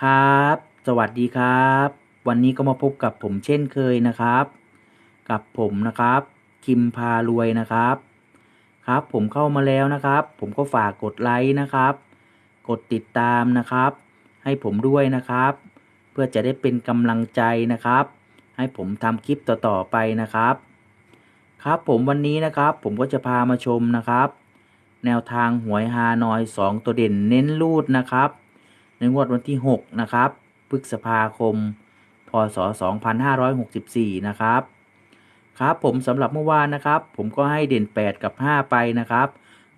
ครับ สวัสดีครับ วันนี้ก็มาพบกับผมเช่นเคยนะครับ กับผมนะครับ คิมพารวยนะครับ ครับผมเข้ามาแล้วนะครับ ผมก็ฝากกดไลค์นะครับ กดติดตามนะครับ ให้ผมด้วยนะครับ เพื่อจะได้เป็นกำลังใจนะครับ ให้ผมทำคลิปต่อๆไปนะครับ ครับผมวันนี้นะครับ ผมก็จะพามาชมนะครับ แนวทางหวยฮานอย 2 ตัวเด่นเน้นรูดนะครับ ในงวดวันที่ 6 นะครับพฤษภาคม พศ 2564 นะครับ ครับผมสำหรับเมื่อวานนะครับ ผมก็ให้เด่น 8 กับ 5 ไปนะครับ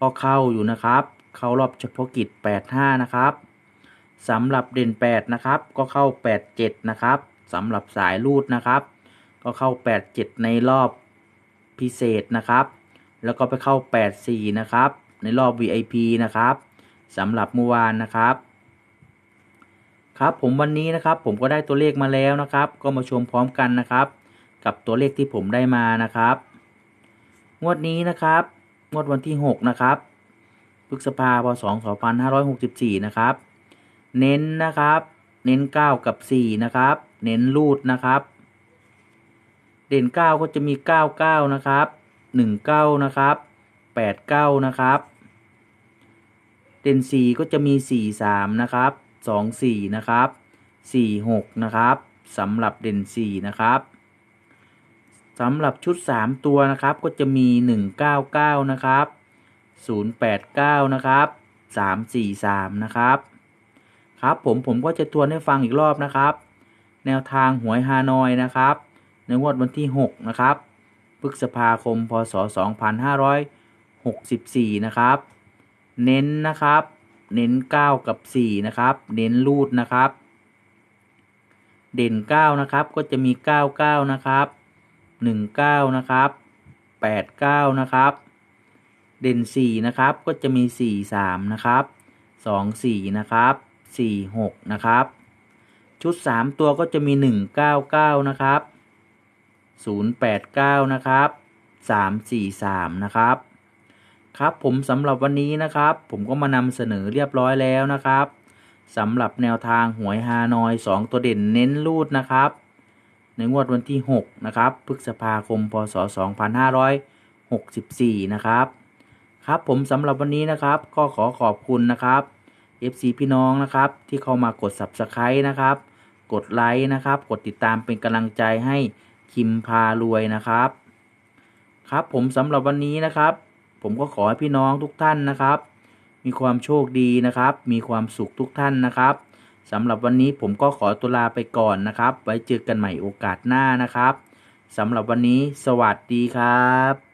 ก็เข้าอยู่นะครับ เข้ารอบเฉพาะกิจ 85 นะครับสำหรับเด่น 8 นะครับ ก็เข้า 87 นะครับสำหรับสายรูดนะครับ ก็เข้า 87 ในรอบพิเศษนะครับ แล้วก็ไปเข้า 84 นะครับ ในรอบ VIP นะครับสำหรับเมื่อวานนะครับ ครับผมวันนี้นะครับผมก็ได้ตัวเลขมาแล้วนะครับ ก็มาชมพร้อมกันนะครับ กับตัวเลขที่ผมได้มานะครับ งวดนี้นะครับงวดวันที่ 6 นะครับพฤษภาคม2564 นะครับ เน้นนะครับ เน้น 9 กับ 4 นะครับ เน้นรูดนะครับ เด่น 9 ก็จะมี 99 นะครับ 19 นะครับ 89 นะครับ เด่น 4 ก็จะมี 43 นะครับ 24 นะครับ 46 นะครับสำหรับเด่น 4 นะครับสำหรับชุด 3 ตัวนะครับก็จะมี 199 นะครับ 089 นะครับ 343 นะครับ ครับผมผมก็จะทวนให้ฟังอีกรอบนะครับ แนวทางหวยฮานอยนะครับ ในงวดวันที่ 6 นะครับพฤษภาคม พศ 2564 นะครับ เน้นนะครับ เน้น 9 กับ 4 นะครับ เน้นรูดนะครับ เด่น 9 นะครับ ก็จะมี 99 นะครับ 19 นะครับ 89 นะครับ เด่น 4 นะครับ ก็จะมี 43 นะครับ 24 นะครับ 46 นะครับ ชุด 3 ตัวก็จะมี 199 นะครับ 089 นะครับ 343 นะครับ ครับผมสำหรับวันนี้นะครับ ผมก็มานำเสนอเรียบร้อยแล้วนะครับสำหรับแนวทางหวยฮานอย 2 ตัวเด่นเน้นรูดนะครับ ในงวดวันที่ 6 นะครับพฤษภาคมพศ 2564 นะครับ ครับผมสำหรับวันนี้นะครับ ก็ขอขอบคุณนะครับ FC พี่น้องนะครับ ที่เข้ามากด Subscribe นะครับ กดไลค์นะครับ กดติดตามเป็นกำลังใจให้คิมพารวยนะครับ ครับผมสำหรับวันนี้นะครับ ผมก็ขอให้พี่น้องทุกท่านนะครับ มีความโชคดีนะครับ มีความสุขทุกท่านนะครับสำหรับวันนี้ผมก็ขอตัวลาไปก่อนนะครับ ไว้เจอกันใหม่โอกาสหน้านะครับสำหรับวันนี้ สวัสดีครับ